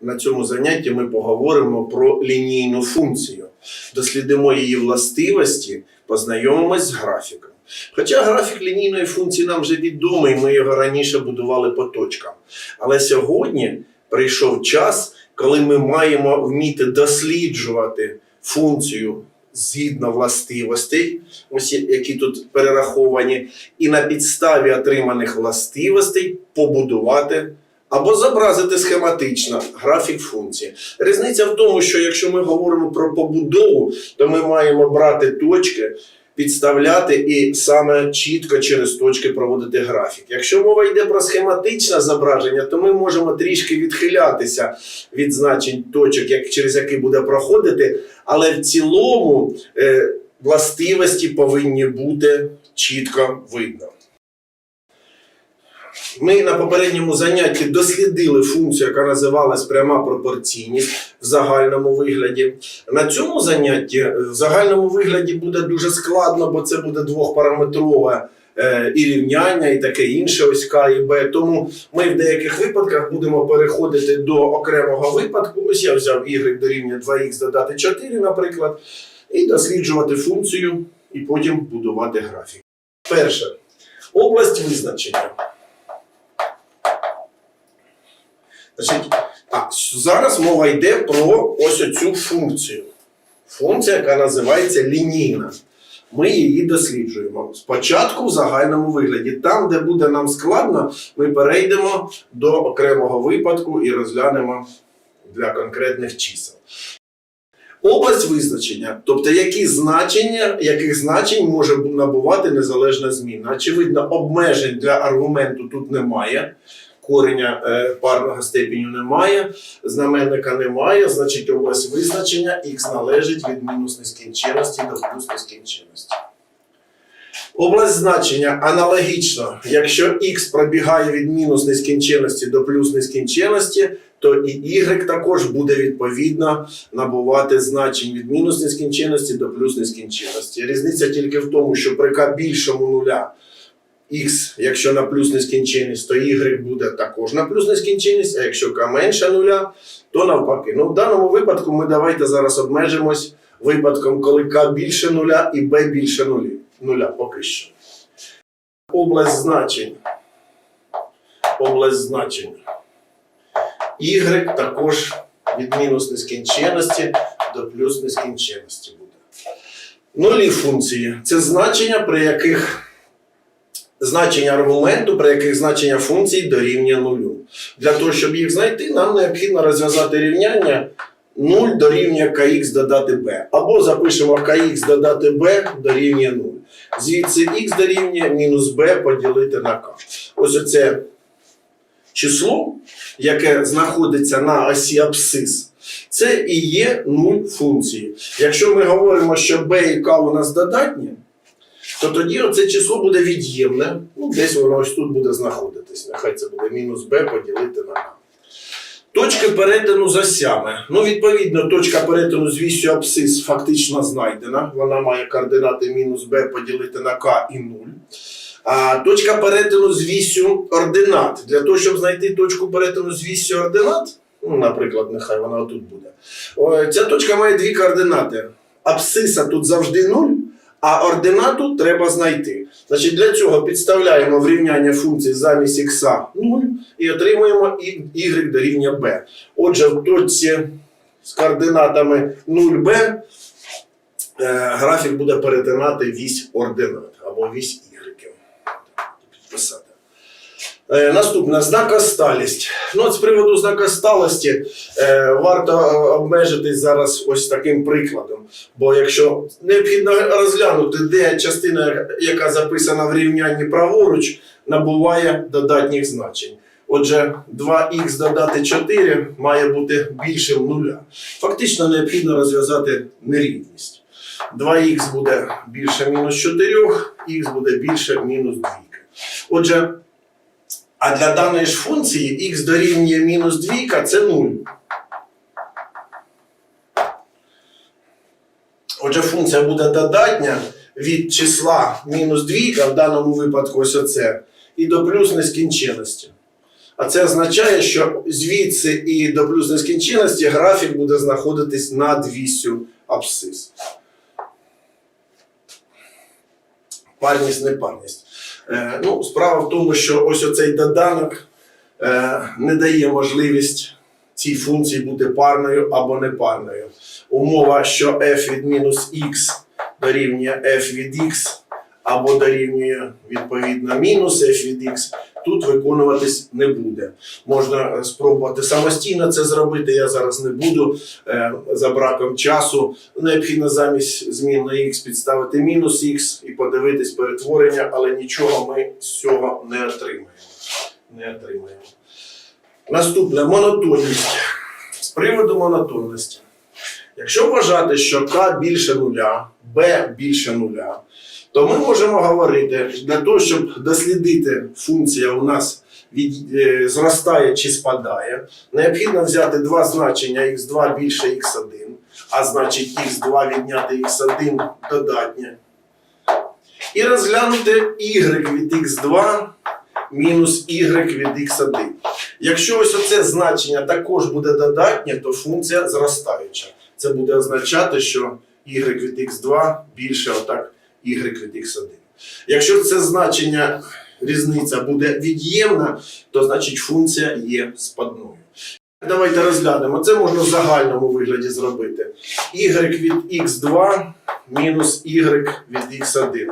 На цьому занятті ми поговоримо про лінійну функцію, дослідимо її властивості, познайомимось з графіком. Хоча графік лінійної функції нам вже відомий, ми його раніше будували по точкам. Але сьогодні прийшов час, коли ми маємо вміти досліджувати функцію згідно властивостей, ось які тут перераховані, і на підставі отриманих властивостей побудувати або зобразити схематично графік функції. Різниця в тому, що якщо ми говоримо про побудову, то ми маємо брати точки, підставляти і саме чітко через точки проводити графік. Якщо мова йде про схематичне зображення, то ми можемо трішки відхилятися від значень точок, як, через які буде проходити, але в цілому е, властивості повинні бути чітко видно. Ми на попередньому занятті дослідили функцію, яка називалась пряма пропорційність в загальному вигляді. На цьому занятті е, в загальному вигляді буде дуже складно, бо це буде двохпараметрове е, і рівняння, і таке інше, ось К і Б. Тому ми в деяких випадках будемо переходити до окремого випадку. Ось я взяв y дорівнює 2х додати 4, наприклад, і досліджувати функцію, і потім будувати графік. Перше. Область визначення. Значить, а, зараз мова йде про ось оцю функцію. Функція, яка називається лінійна. Ми її досліджуємо. Спочатку в загальному вигляді. Там, де буде нам складно, ми перейдемо до окремого випадку і розглянемо для конкретних чисел. Область визначення, тобто які значення, яких значень може набувати незалежна зміна. Очевидно, обмежень для аргументу тут немає кореня е, парного степеню немає, знаменника немає, значить область визначення х належить від мінус нескінченності до плюс нескінченності. Область значення аналогічно, якщо х пробігає від мінус нескінченності до плюс нескінченності, то і y також буде відповідно набувати значень від мінус нескінченності до плюс нескінченності. Різниця тільки в тому, що при k більшому нуля Х, якщо на плюс нескінченність, то y буде також на плюс нескінченність, а якщо k менше нуля, то навпаки. Ну, в даному випадку ми давайте зараз обмежимось випадком, коли k більше нуля і b більше нулі. нуля поки що. Область значень. Область значень. Y також від мінус нескінченності до плюс нескінченності буде. Нулі функції це значення, при яких значення аргументу, при яких значення функцій дорівнює нулю. Для того, щоб їх знайти, нам необхідно розв'язати рівняння 0 дорівнює kx додати b. Або запишемо kx додати b дорівнює 0. Звідси х дорівнює мінус b поділити на k. Ось оце число, яке знаходиться на осі абсцис, це і є 0 функції. Якщо ми говоримо, що b і k у нас додатні, то тоді оце число буде від'ємне. Ну, десь воно ось тут буде знаходитись. Нехай це буде мінус b поділити на k. Точки перетину з осями. Ну, відповідно, точка перетину з вісю абсцис фактично знайдена. Вона має координати мінус b поділити на k і 0. А точка перетину з вісю ординат. Для того, щоб знайти точку перетину з вісю ординат, ну, наприклад, нехай вона тут буде. Ця точка має дві координати. Абсциса тут завжди 0, а ординату треба знайти. Значить, для цього підставляємо в рівняння функції замість х 0 і отримуємо y дорівнює b. Отже, в точці з координатами 0b е, графік буде перетинати вісь ординат або вісь y. Підписати. Е, Наступне знакосталість. Ну, от з приводу знакосталості е, варто обмежитись зараз ось таким прикладом. Бо якщо необхідно розглянути, де частина, яка записана в рівнянні праворуч, набуває додатніх значень. Отже, 2х додати 4 має бути більшим нуля. Фактично необхідно розв'язати нерівність. 2х буде більше мінус 4, х буде більше мінус 2. Отже, а для даної ж функції х дорівнює мінус 2 це 0. Отже, функція буде додатня від числа мінус 2, в даному випадку ось оце, і до плюс нескінченності. А це означає, що звідси і до плюс нескінченності графік буде знаходитись над вісю абсцис. Парність, непарність. Е, ну, справа в тому, що ось оцей доданок е, не дає можливість цій функції бути парною або непарною. Умова, що f від мінус x дорівнює f від x або дорівнює відповідно мінус f від x, тут виконуватись не буде. Можна е, спробувати самостійно це зробити. Я зараз не буду е, за браком часу. Необхідно замість змін на x підставити мінус x і подивитись перетворення, але нічого ми з цього не отримаємо. Не отримаємо. Наступне монотонність. З приводу монотонності. Якщо вважати, що k більше нуля, b більше нуля, то ми можемо говорити для того, щоб дослідити, функція у нас від, е, зростає чи спадає, необхідно взяти два значення x2 більше x1, а значить x2 відняти x1 додатнє. І розглянути y від x2 мінус y від x1. Якщо ось оце значення також буде додатнє, то функція зростаюча. Це буде означати, що y від x2 більше отак y від x1. Якщо це значення різниця буде від'ємна, то значить функція є спадною. Давайте розглянемо. Це можна в загальному вигляді зробити. y від x2 мінус y від x1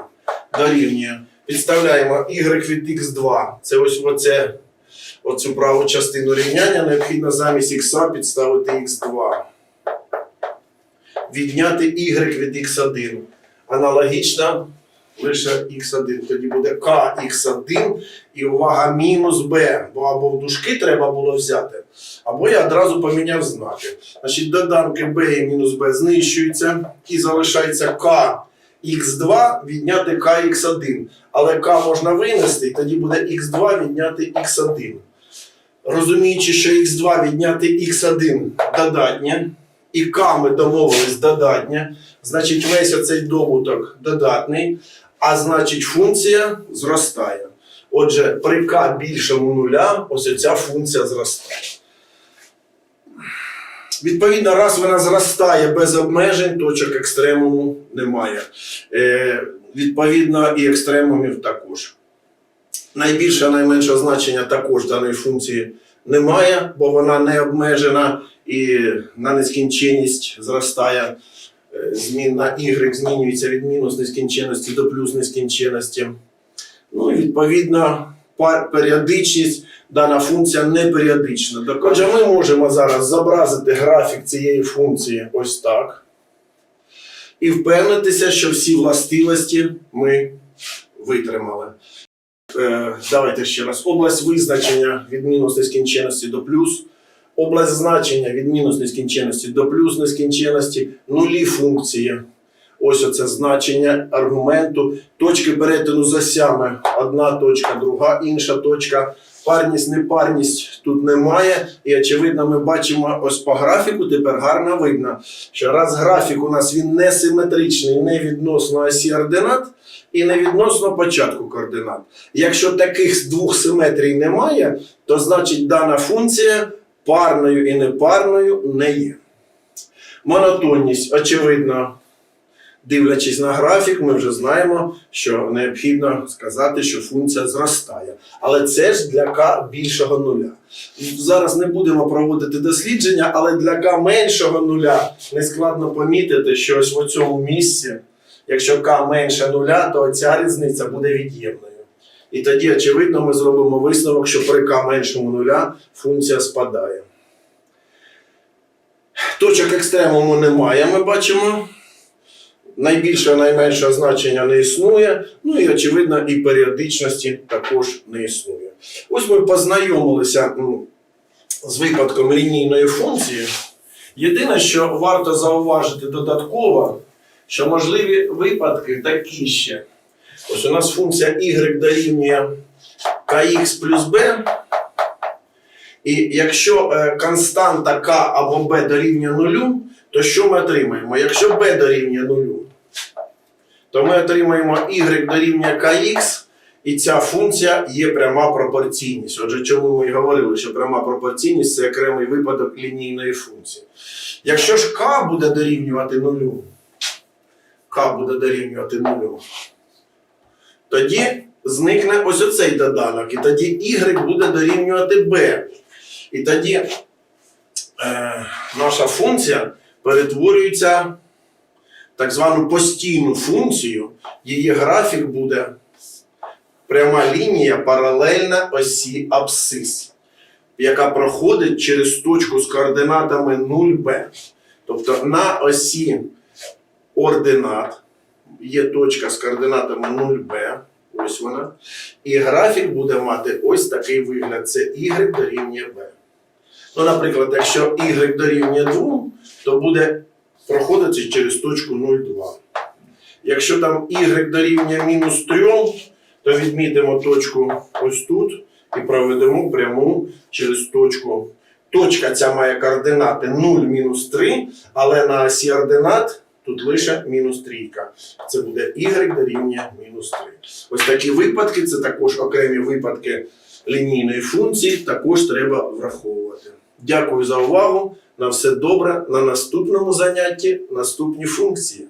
дорівнює. Підставляємо y від x2. Це ось оце, оцю праву частину рівняння. Необхідно замість x підставити x2. Відняти y від x1. Аналогічно лише x1. Тоді буде kx1 і увага мінус b. Бо або в дужки треба було взяти, або я одразу поміняв знаки. Значить, доданки b і мінус b знищуються і залишається k x2 відняти kx1. Але k можна винести, і тоді буде x2 відняти x1. Розуміючи, що x2 відняти x1 додатнє, і k ми домовились додатнє, значить весь оцей добуток додатний, а значить функція зростає. Отже, при k більшому нуля, ось ця функція зростає. Відповідно, раз вона зростає без обмежень, точок екстремуму немає. Е, відповідно, і екстремумів також. Найбільше, найменше значення також даної функції немає, бо вона не обмежена і на нескінченність зростає. Е, Змін на y змінюється від мінус нескінченності до плюс нескінченності. Ну і відповідно періодичність дана функція не періодична. Отже, ми можемо зараз зобразити графік цієї функції ось так. І впевнитися, що всі властивості ми витримали. Е, давайте ще раз. Область визначення від мінус нескінченності до плюс. Область значення від мінус нескінченності до плюс нескінченності. Нулі функції. Ось оце значення аргументу. Точки перетину з осями. Одна точка, друга, інша точка. Парність, непарність тут немає. І очевидно, ми бачимо ось по графіку. Тепер гарно видно, що раз графік у нас він не симетричний, не відносно осі ординат і не відносно початку координат. Якщо таких двох симетрій немає, то значить дана функція парною і непарною не є. Монотонність, очевидно, дивлячись на графік, ми вже знаємо, що необхідно сказати, що функція зростає. Але це ж для k більшого нуля. Зараз не будемо проводити дослідження, але для k меншого нуля нескладно помітити, що ось в цьому місці, якщо k менше нуля, то ця різниця буде від'ємною. І тоді, очевидно, ми зробимо висновок, що при k меншому нуля функція спадає. Точок екстремуму немає, ми бачимо. Найбільшого, найменшого значення не існує. Ну і, очевидно, і періодичності також не існує. Ось ми познайомилися м, з випадком лінійної функції. Єдине, що варто зауважити додатково, що можливі випадки такі ще. Ось у нас функція y дорівнює kx плюс b. І якщо е, константа k або b дорівнює нулю, то що ми отримаємо? Якщо b дорівнює нулю, то ми отримаємо y дорівнює kx, І ця функція є пряма пропорційність. Отже, чому ми і говорили, що пряма пропорційність це окремий випадок лінійної функції. Якщо ж k буде дорівнювати нулю, k буде дорівнювати нулю, тоді зникне ось оцей доданок, і тоді y буде дорівнювати b. І тоді е, наша функція перетворюється в так звану постійну функцію, її графік буде пряма лінія паралельна осі абсцис, яка проходить через точку з координатами 0b. Тобто на осі ординат є точка з координатами 0b, ось вона, і графік буде мати ось такий вигляд: це y дорівнює b. Ну, наприклад, якщо y дорівнює 2, то буде проходити через точку 0,2. Якщо там y дорівнює мінус 3, то відмітимо точку ось тут і проведемо пряму через точку. Точка ця має координати 0, мінус 3, але на осі ординат тут лише мінус трійка. Це буде y дорівнює мінус 3. Ось такі випадки, це також окремі випадки лінійної функції, також треба враховувати. Дякую за увагу. На все добре. На наступному занятті наступні функції.